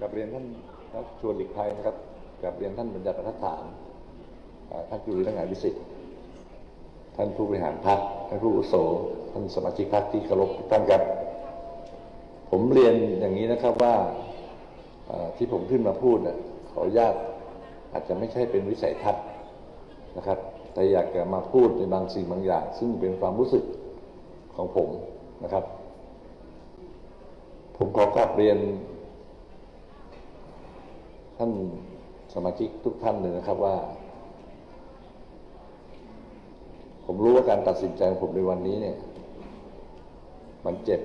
กับเรียนท่านนักชวนหลีกภัยนะครับกับเรียนท่านบัญญัติรัฐฐานอ่าท่านจุลินทร์วิสิทธิ์ท่านผู้บริหารพรรคท่านผู้อุโสท่านสมาชิกพรรคที่เคารพทุกท่านครับผมเรียนอย่างนี้นะครับว่าที่ผมขึ้นมาพูดนะขออนุญาตอาจจะไม่ใช่เป็นวิสัยทัศน์นะครับ แต่อยากจะมาพูดในบางสิ่งบางอย่าง ซึ่งเป็นความรู้สึกของผมนะครับ ผมขอกลับเรียน ท่านสมาชิกทุกท่านเลยนะครับว่า ผมรู้ว่าการตัดสินใจของผมในวันนี้เนี่ย มันเจ็บ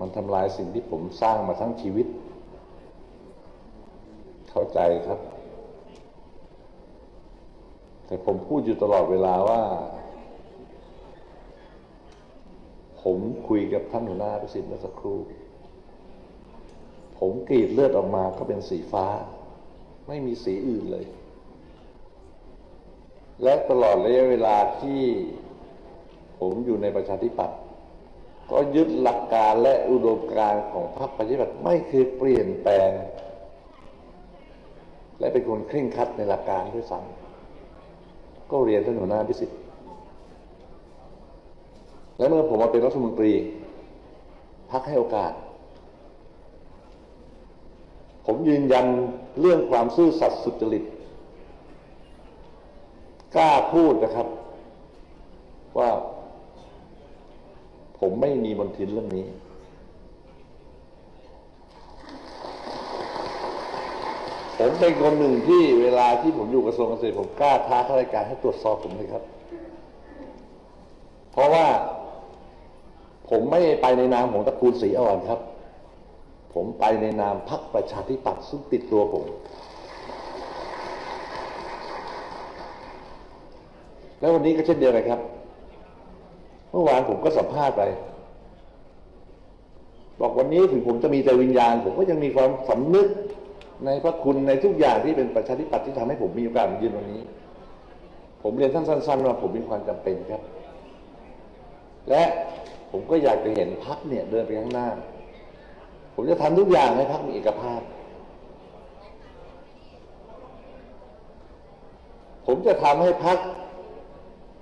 มันทำลายสิ่งที่ผมสร้างมาทั้งชีวิต เข้าใจครับ แต่ผมพูดอยู่ตลอดเวลาว่า ผมคุยกับท่านหัวหน้าประสิทธิ์เมื่อสักครู่ ผมกรีดเลือดออกมาก็เป็นสีฟ้า ไม่มีสีอื่นเลย และตลอดระยะเวลาที่ผมอยู่ในประชาธิปัตย์ก็ยึดหลักการและอุดมการณ์ของพรรคประชาธิปัตย์ไม่เคยเปลี่ยนแปลง และเป็นคนเคร่งครัดในหลักการด้วยซ้ำก็เรียนท่านหัวหน้าพิสิทธิ์และเมื่อผมมาเป็นรัฐมนตรีพักให้โอกาส ผมยืนยันเรื่องความซื่อสัตย์สุจริต กล้าพูดนะครับ ว่า ผมไม่มีมนทินเรื่องนี้ ผมเป็นคนหนึ่งที่เวลาที่ผมอยู่กระทรวงเกษตรผมกล้าท้าข้าราชการให้ตรวจสอบผมเลยครับ เพราะว่าผมไม่ไปในนามของตระกูลศรีอ่อนครับ ผมไปในนามพรรคประชาธิปัตย์ซึ่งติดตัวผม แล้ววันนี้ก็เช่นเดียวกันครับ เมื่อวานผมก็สัมภาษณ์ไป บอกวันนี้ถึงผมจะมีแต่วิญญาณ ผมก็ยังมีความสำนึกในพระคุณในทุกอย่างที่เป็นประชาธิปัตย์ที่ทำให้ผมมีโอกาสยืนวันนี้ ผมเรียนท่านสั้นๆว่าผมมีความจำเป็นครับ และผมก็อยากจะเห็นพักเนี่ยเดินไปข้างหน้า ผมจะทำทุกอย่างให้พักมีเอกภาพ ผมจะทำให้พัก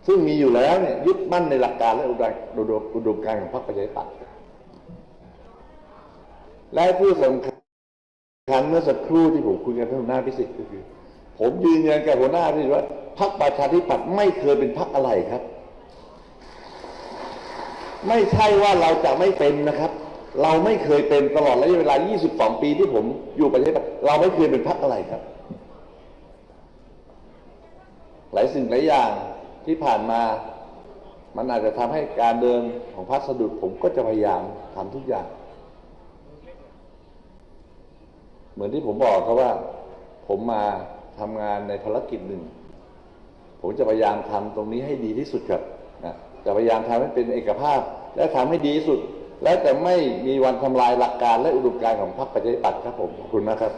ซึ่งมีอยู่แล้วเนี่ยยึดมั่นในหลักการและอุดมอุดมอุดมการของพรรคประชาธิปัตย์และที่สำคัญเมื่อสักครู่ที่ผมคุยกับท่านหัวหน้าพิสิทธิ์ก็คือ ผมยืนยันกับหัวหน้าทธิ์ว่าพรรคประชาธิปัตย์ไม่เคยเป็นพรรคอะไรครับ ไม่ใช่ว่าเราจะไม่เป็นนะครับ เราไม่เคยเป็นตลอดระยะเวลา 22 ปีที่ผมอยู่ประเทศเราไม่เคยเป็นพรรคอะไรครับ หลายสิ่งหลายอย่างที่ผ่านมา มันอาจจะทำให้การเดินของพรรคสะดุดผมก็จะพยายามทำทุกอย่าง เหมือนที่ผมบอกเขาว่า ผมมาทำงานในภารกิจหนึ่ง ผมจะพยายามทำตรงนี้ให้ดีที่สุดครับนะจะพยายามทำให้เป็นเอกภาพ และทำให้ดีที่สุด และจะไม่มีวันทำลายหลักการและอุดมการณ์ของพรรคประชาธิปัตย์ครับผมขอบคุณนะครับ